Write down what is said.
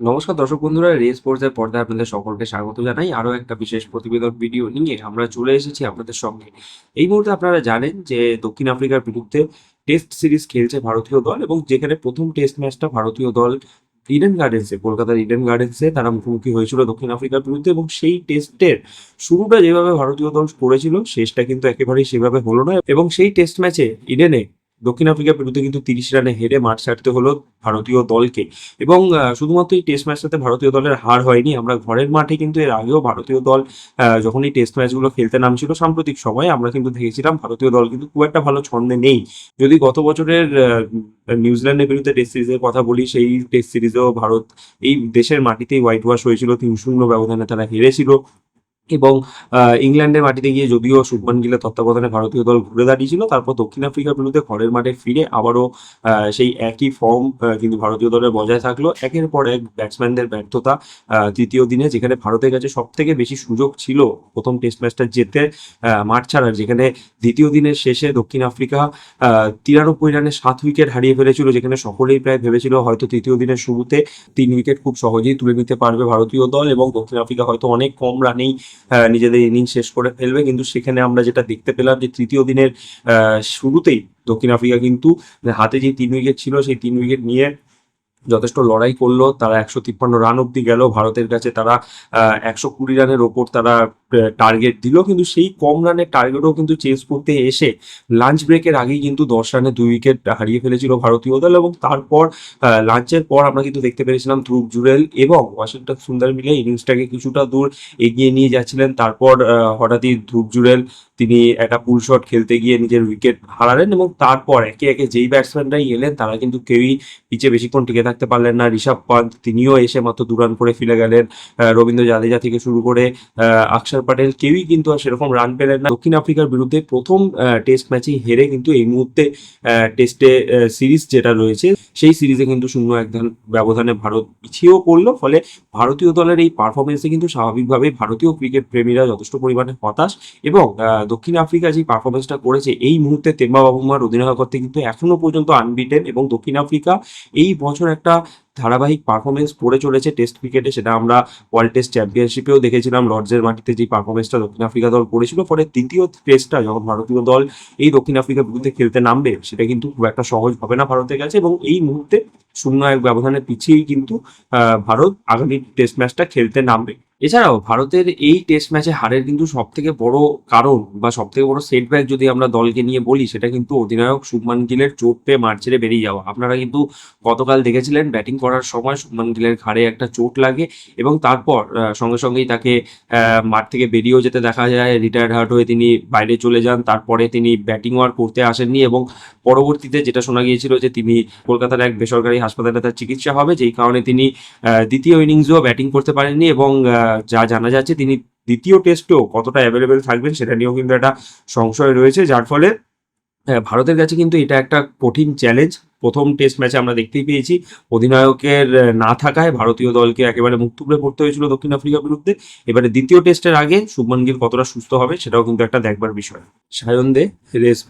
নমস্কার দর্শক বন্ধুরা রেস স্পোর্টসের পর্দায় আপনাদের সকলকে স্বাগত জানাই। আরও একটা বিশেষ প্রতিবেদন ভিডিও নিয়ে আমরা চলে এসেছি আপনাদের সঙ্গে। এই মুহূর্তে আপনারা জানেন যে দক্ষিণ আফ্রিকার বিরুদ্ধে টেস্ট সিরিজ খেলছে ভারতীয় দল এবং যেখানে প্রথম টেস্ট ম্যাচটা ভারতীয় দল ইডেন গার্ডেন্সে, কলকাতার ইডেন গার্ডেন্সে তারা মুখোমুখি হয়েছিল দক্ষিণ আফ্রিকার বিরুদ্ধে এবং সেই টেস্টের শুরুটা যেভাবে ভারতীয় দল করেছিল, শেষটা কিন্তু একেবারেই সেভাবে হলো না এবং সেই টেস্ট ম্যাচে ইডেনে দক্ষিণ আফ্রিকার বিরুদ্ধে কিন্তু তিরিশ রানে হেরে মাঠ ছাড়তে হলো ভারতীয় দলকে। এবং শুধুমাত্র এই টেস্ট ম্যাচটাতে ভারতীয় দলের হার হয়নি, আমরা ঘরের মাঠে কিন্তু এর আগেও ভারতীয় দল যখন এই টেস্ট ম্যাচগুলো খেলতে নামছিল সাম্প্রতিক সময়ে আমরা কিন্তু দেখেছিলাম ভারতীয় দল কিন্তু খুব একটা ভালো ছন্দে নেই। যদি গত বছরের নিউজিল্যান্ডের বিরুদ্ধে টেস্ট সিরিজের কথা বলি, সেই টেস্ট সিরিজেও ভারত এই দেশের মাটিতেই হোয়াইট ওয়াশ হয়েছিল, তিন শূন্য ব্যবধানে তারা হেরেছিল। এবং ইংল্যান্ডের মাটিতে গিয়ে যদিও শুভমান গিলের তত্ত্বাবধানে ভারতীয় দল ঘুরে দাঁড়িয়েছিল, তারপর দক্ষিণ আফ্রিকার বিরুদ্ধে ঘরের মাঠে ফিরে আবারও সেই একই ফর্ম কিন্তু ভারতীয় দলের বজায় থাকল। একের পর এক ব্যাটসম্যানদের ব্যর্থতা তৃতীয় দিনে যেখানে ভারতের কাছে সব থেকে বেশি সুযোগ ছিল প্রথম টেস্ট ম্যাচটা জিতে মাঠ ছাড়ার। যেখানে দ্বিতীয় দিনের শেষে দক্ষিণ আফ্রিকা তিরানব্বই রানে সাত উইকেট হারিয়ে ফেলেছিল, যেখানে সকলেই প্রায় ভেবেছিল হয়তো তৃতীয় দিনের শুরুতে তিন উইকেট খুব সহজেই তুলে নিতে পারবে ভারতীয় দল এবং দক্ষিণ আফ্রিকা হয়তো অনেক কম রানেই নিজেদের ইনিংস শেষ করে ফেলবে। কিন্তু সেখানে আমরা যেটা দেখতে পেলাম যে তৃতীয় দিনের শুরুতেই দক্ষিণ আফ্রিকা কিন্তু হাতে যে তিন উইকেট ছিল, সেই তিন উইকেট নিয়ে যথেষ্ট লড়াই করল। তারা একশো তিপ্পান্ন রান অব্দি গেল। ভারতের কাছে তারা একশো কুড়ি রানের ওপর তারা টার্গেট দিল। কিন্তু সেই কম রানের টার্গেটও কিন্তু চেস করতে এসে লাঞ্চ ব্রেকের আগেই কিন্তু দশ রানে দুই উইকেট হারিয়ে ফেলেছিল ভারতীয় দল এবং তারপর লাঞ্চের পর আমরা কিন্তু দেখতে পেরেছিলাম ধ্রুব জুরেল এবং ওয়াশিংটন সুন্দর মিলে ইনিংসটাকে কিছুটা দূর এগিয়ে নিয়ে যাচ্ছিলেন। তারপর হঠাৎই ধ্রুব জুরেল তিনি একটা পুল শট খেলতে গিয়ে নিজের উইকেট হারালেন এবং তারপর একে একে যেই ব্যাটসম্যানরাই এলেন তারা কিন্তু কেউই পিচে বেশিক্ষণ টিকে থাকতে পারলেন না। ঋষভ পান্ত তিনিও এসে মাত্র দু রান করে ফিরে গেলেন। রবীন্দ্র জাদেজা থেকে শুরু করে আহ, আকসার প্যাটেল কেউই কিন্তু আর সেরকম রান পেলেন না। দক্ষিণ আফ্রিকার বিরুদ্ধে প্রথম টেস্ট ম্যাচেই হেরে কিন্তু এই মুহূর্তে টেস্টে সিরিজ যেটা রয়েছে, সেই সিরিজে কিন্তু শূন্য এক ধান ব্যবধানে ভারত পিছিয়েও পড়ল। ফলে ভারতীয় দলের এই পারফরমেন্সে কিন্তু স্বাভাবিকভাবেই ভারতীয় ক্রিকেট প্রেমীরা যথেষ্ট পরিমাণে হতাশ এবং দক্ষিণ আফ্রিকা যে পারফরমেন্সটা করেছে, এই মুহূর্তে তেম্বা বাবুমার অধিনায়কত্বে কিন্তু এখনও পর্যন্ত আনবিটেন এবং দক্ষিণ আফ্রিকা এই বছর একটা ধারাবাহিক পারফরমেন্স করে চলেছে টেস্ট ক্রিকেটে সেটা আমরা ওয়ার্ল্ড টেস্ট চ্যাম্পিয়নশিপেও দেখেছিলাম। লর্ডসের মাটিতে যে পারফরমেন্সটা দক্ষিণ আফ্রিকা দল করেছিল পরে তৃতীয় টেস্টটা যখন ভারতীয় দল এই দক্ষিণ আফ্রিকার বিরুদ্ধে খেলতে নামবে, সেটা কিন্তু খুব একটা সহজ হবে না ভারতের কাছে এবং এই মুহূর্তে শূন্য এক ব্যবধানে পিছিয়েই কিন্তু ভারত আগামী টেস্ট ম্যাচটা খেলতে নামবে। এছাড়াও ভারতের এই টেস্ট ম্যাচে হারের কিন্তু সব থেকে বড় কারণ বা সব থেকে বড় সেটব্যাক যদি আমরা দলকে নিয়ে বলি, সেটা কিন্তু অধিনায়ক শুভমান গিলের চোট পেয়ে মাঠ ছেড়ে বেরিয়ে যাওয়া। আপনারা কিন্তু গতকাল দেখেছিলেন ব্যাটিং করার সময় শুভমান গিলের ঘাড়ে একটা চোট লাগে এবং তারপর সঙ্গে সঙ্গেই তাকে মাঠ থেকে বেরিয়েও যেতে দেখা যায়। রিটায়ার্ড হার্ট হয়ে তিনি বাইরে চলে যান। তারপরে তিনি ব্যাটিং আর করতে আসেননি এবং পরবর্তীতে যেটা শোনা গিয়েছিল যে তিনি কলকাতার এক বেসরকারি হাসপাতালে তার চিকিৎসা হবে, যেই কারণে তিনি দ্বিতীয় ইনিংসেও ব্যাটিং করতে পারেননি এবং যা জানা যাচ্ছে তিনি দ্বিতীয় টেস্টেও কতটা অ্যাভেলেবেল থাকবেন সেটা নিয়েও কিন্তু একটা সংশয় রয়েছে। যার ফলে ভারতের কাছে কিন্তু এটা একটা কঠিন চ্যালেঞ্জ প্রথম টেস্ট ম্যাচে আমরা দেখতেই পেয়েছি, অধিনায়কের না থাকায় ভারতীয় দলকে একেবারে মুখ টুকরে পড়তে হয়েছিল দক্ষিণ আফ্রিকার বিরুদ্ধে। এবারে দ্বিতীয় টেস্টের আগে শুভমান গিল কতটা সুস্থ হবে সেটাও কিন্তু একটা দেখবার বিষয়। সায়ন দে, রেস